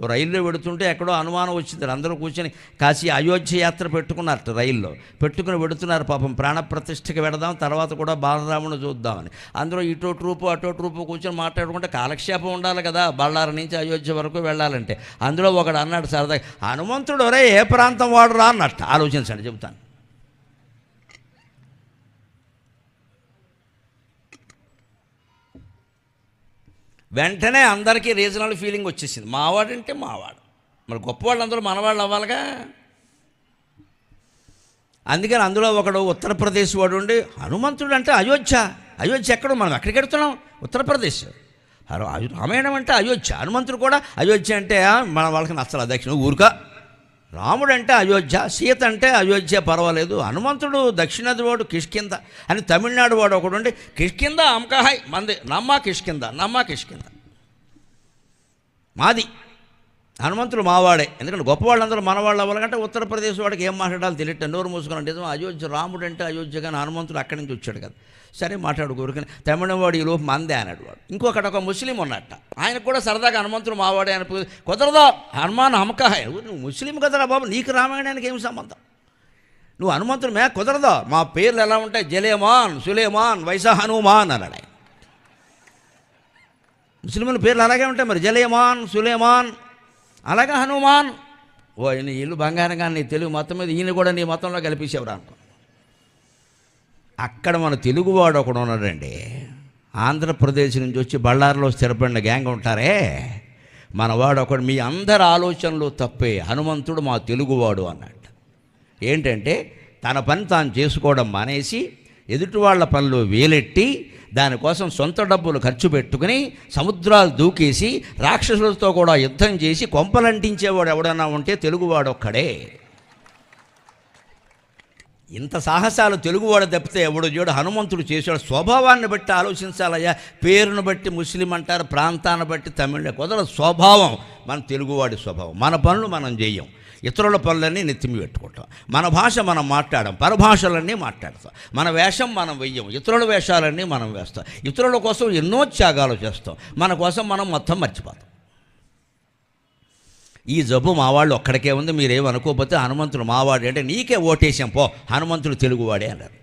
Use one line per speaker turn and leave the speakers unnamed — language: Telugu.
రైల్లో పెడుతుంటే ఎక్కడో అనుమానం వచ్చింది. అందరూ కూర్చొని కాశీ అయోధ్య యాత్ర పెట్టుకున్నారట రైల్లో. పెట్టుకుని పెడుతున్నారు పాపం. ప్రాణప్రతిష్ఠకి పెడదాం తర్వాత కూడా బాలరాముని చూద్దామని. అందరూ ఇటో ట్రూపు అటో ట్రూపు కూర్చొని మాట్లాడుకుంటే కాలక్షేపం ఉండాలి కదా బళ్ళారి నుంచి అయోధ్య వరకు వెళ్ళాలంటే. అందులో ఒకడు అన్నాడు సరదాగా హనుమంతుడు ఒరే ఏ ప్రాంతం వాడురా? అన్నట్టు. ఆలోచించండి చెబుతాను. వెంటనే అందరికీ రీజనల్ ఫీలింగ్ వచ్చేసింది. మావాడంటే మావాడు. మరి గొప్పవాళ్ళు అందరూ మనవాళ్ళు అవ్వాలిగా? అందుకని అందులో ఒకడు ఉత్తరప్రదేశ్ వాడు ఉండి హనుమంతుడు అంటే అయోధ్య. అయోధ్య ఎక్కడ? మనం ఎక్కడికి వెళ్తున్నాం? ఉత్తరప్రదేశ్. అయో- రామాయణం అంటే అయోధ్య. హనుమంతుడు కూడా అయోధ్య అంటే మన వాళ్ళకి నచ్చల దక్షిణ ఊరుక. రాముడు అంటే అయోధ్య సీత అంటే అయోధ్య పర్వాలేదు. హనుమంతుడు దక్షిణాది వాడు కిష్కింద అని తమిళనాడు వాడు ఒకడు ఉండి కిష్కింద అమ్కహాయ్ మంది నమ్మ కిష్కింద నమ్మ కిష్కింద మాది. హనుమంతుడు మావాడే. ఎందుకంటే గొప్ప వాళ్ళందరూ మనవాళ్ళు అవ్వాలంటే ఉత్తరప్రదేశ్ వాడికి ఏం మాట్లాడాలో తెలియట నోరు మూసుకుని నిజం అయోధ్య రాముడు అంటే అయోధ్య కానీ హనుమంతుడు అక్కడి నుంచి వచ్చాడు కదా. సరే మాట్లాడు కోరుకుని తమిళవాడు ఈ లోపు మందే అన్నాడు వాడు. ఇంకొకటి ఒక ముస్లిం ఉన్నట్ట. ఆయన కూడా సరదాగా హనుమంతుడు మావాడే అని కుదరదా? హనుమాన్ హమకాయ నువ్వు ముస్లిం కదరా బాబు. నీకు రామాయణానికి ఏం సంబంధం? నువ్వు హనుమంతుడు మే కుదరదా? మా పేర్లు ఎలా ఉంటాయి? జలేమాన్ సులేమాన్ వైసా హనుమాన్ అన్నాడు ఆయన. ముస్లింల పేర్లు అలాగే ఉంటాయి మరి. జలేమాన్ సులేమాన్ అలాగే హనుమాన్ ఓ ఈయన ఇల్లు బంగారంగా నీ తెలుగు మొత్తం మీద ఈయన కూడా నీ మొత్తంలో కల్పించేవరా అనుకో. అక్కడ మన తెలుగువాడు ఒకడు ఉన్నాడండి. ఆంధ్రప్రదేశ్ నుంచి వచ్చి బళ్ళారిలో స్థిరపడిన గ్యాంగ్ ఉంటారే. మనవాడు ఒకడు మీ అందరి ఆలోచనలు తప్పే హనుమంతుడు మా తెలుగువాడు అన్నట్టు ఏంటంటే తన పని తాను చేసుకోవడం మానేసి ఎదుటి వాళ్ళ పనులు వేలెట్టి దానికోసం సొంత డబ్బులు ఖర్చు పెట్టుకుని సముద్రాలు దూకేసి రాక్షసులతో కూడా యుద్ధం చేసి కొంపలంటించేవాడు ఎవడన్నా ఉంటే తెలుగువాడు ఒక్కడే ఇంత సాహసాలు తెలుగువాడు తప్పితే ఎవడు చూడు హనుమంతుడు చేశాడు. స్వభావాన్ని బట్టి ఆలోచించాలయ్యా. పేరును బట్టి ముస్లిం అంటారు ప్రాంతాన్ని బట్టి తమిళ కుదరదు స్వభావం. మన తెలుగువాడి స్వభావం. మన పనులు మనం చేయం. ఇతరుల పనులన్నీ నెత్తిమి పెట్టుకుంటాం. మన భాష మనం మాట్లాడడం పరభాషలన్నీ మాట్లాడతాం. మన వేషం మనం వెయ్యం. ఇతరుల వేషాలన్నీ మనం వేస్తాం. ఇతరుల కోసం ఎన్నో త్యాగాలు చేస్తాం. మన కోసం మనం మొత్తం మర్చిపోతాం. ఈ జబ్బు మావాళ్ళు ఒక్కడికే ఉంది మీరేమనుకోకపోతే హనుమంతుడు మావాడు అంటే నీకే ఓటేసాం పో. హనుమంతుడు తెలుగువాడే అన్నారు.